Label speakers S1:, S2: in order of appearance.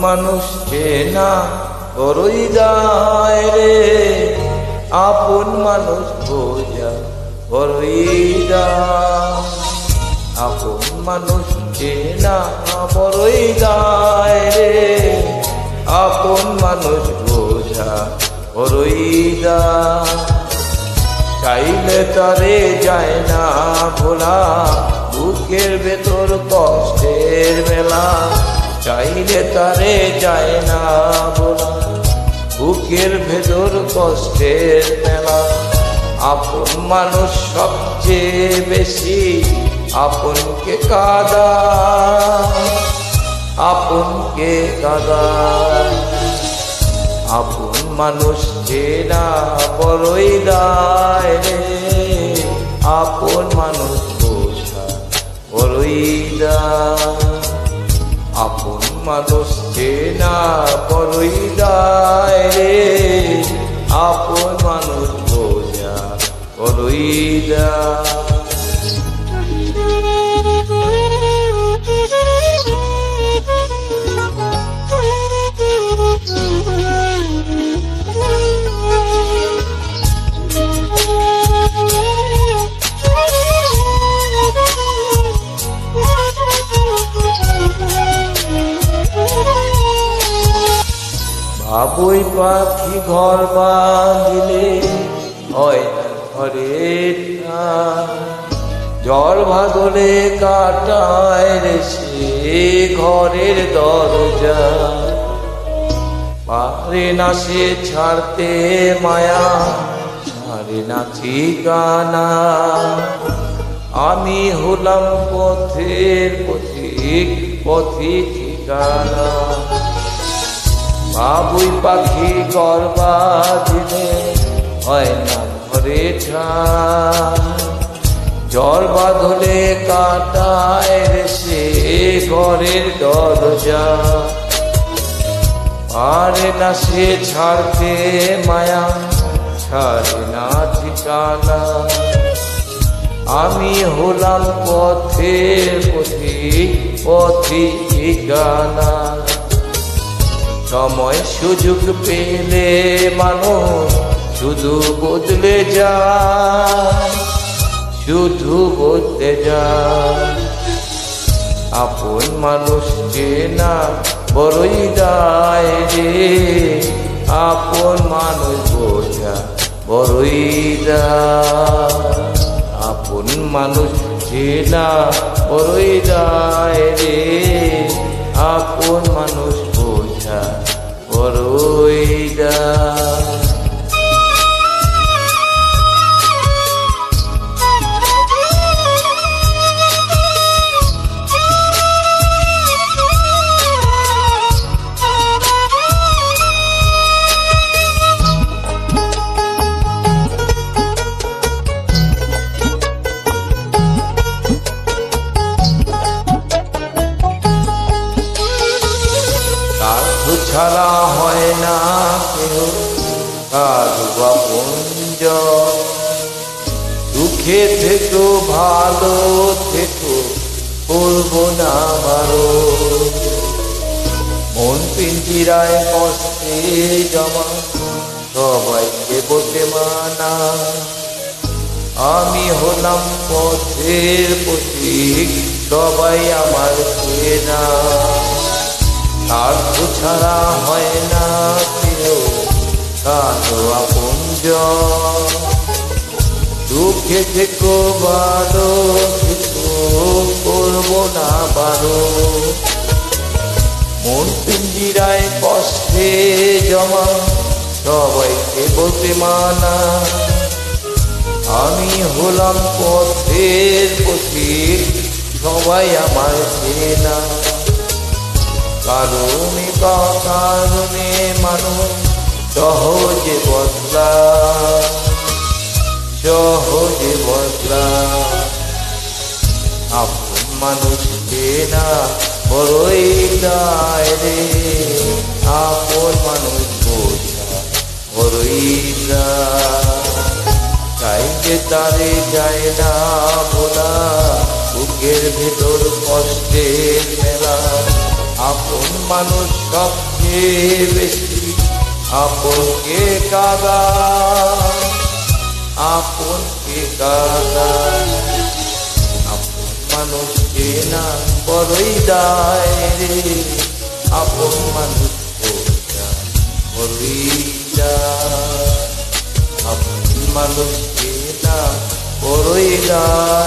S1: মানুষ না বড়ই যায় রে। আপন মানুষ বোঝা যায়। আপন মানুষ না বড়ই যায় রে। আপন মানুষ বোঝা যায়। চাইলে তারে যায় না ভোলা বুকের ভেতর কষ্টের মেলা। চাইলে তারে যায় না ভোলা বুকের ভেতর কষ্টের মেলা। আপন মানুষ সবচেয়ে বেশি আপনকে কাদা। আপনকে কাদা। আপন মানুষ চেনা বড়ই দায় রে। আপন মানুষ বোঝা বড়ই দায়। আপন মানুষ চেনা না দায় বাবুই পাখি ঘর বাঁধিলে হয় না ঠাঁই। ঝড় ভাদলে কাটায় রে সে ঘরের দরজা। পারে না সে ছাড়তে মায়া, ছাড়ে না ঠিকানা। আমি হলাম পথের পথিক পথি ঠিকানা। বাবুই পাখি গর্বা দিলে হয় না ঘরে। ঝড় বাঁধলে কাটায় সে ঘরের দরজা। পারে না সে ছাড়তে মায়া, ছাড়ে না ঠিকানা। আমি হলাম পথের পথি পথি ঠিকানা। সময় সুযোগ পেলে মানুষ শুধু বদলে যায়, শুধু বদলে যায়। আপন মানুষ চেনা বড়ই দায় রে, আপন মানুষ বোঝা বড়ই দায়। আপন মানুষ চেনা বড়ই দায় রে, আপন মানুষ বড়ই না পুঞ্জ দুঃখে থেকো, ভালো থেকো, করব না মারো। মন পিঞ্জিরায় কষ্টে জমা, সবাইকে বসে মানা। আমি হলাম পথের পথিক সবাই আমার চেনা। স্বার্থ ছাড়া হয় না কেউ কালো আপনজ দুঃখে থেকো বারো, থেকো, করব না বারো। মন পিঞ্জিরায় কষ্টে জমা সবাইকে বলতে মানা। আমি হলাম পথের পথিক সবাই আমার চেনা। কারণে কারণে মানুষ সহজে বদলা। সহজে বদলা। আপন মানুষ না বড়ই দায় রে। আপন মানুষ বোঝা বড়ই চাইতে তারে যায় না বোলা, বুকের ভেতর কষ্টের মেলা। আপন মানুষ সবচেয়ে বেশি আপনকে কাদা? আপনকে কাদা? আপন মানুষকে না বড়ই দায় রে? আপন মানুষ আপন মানুষকে না বড়ই দায়? মানুষ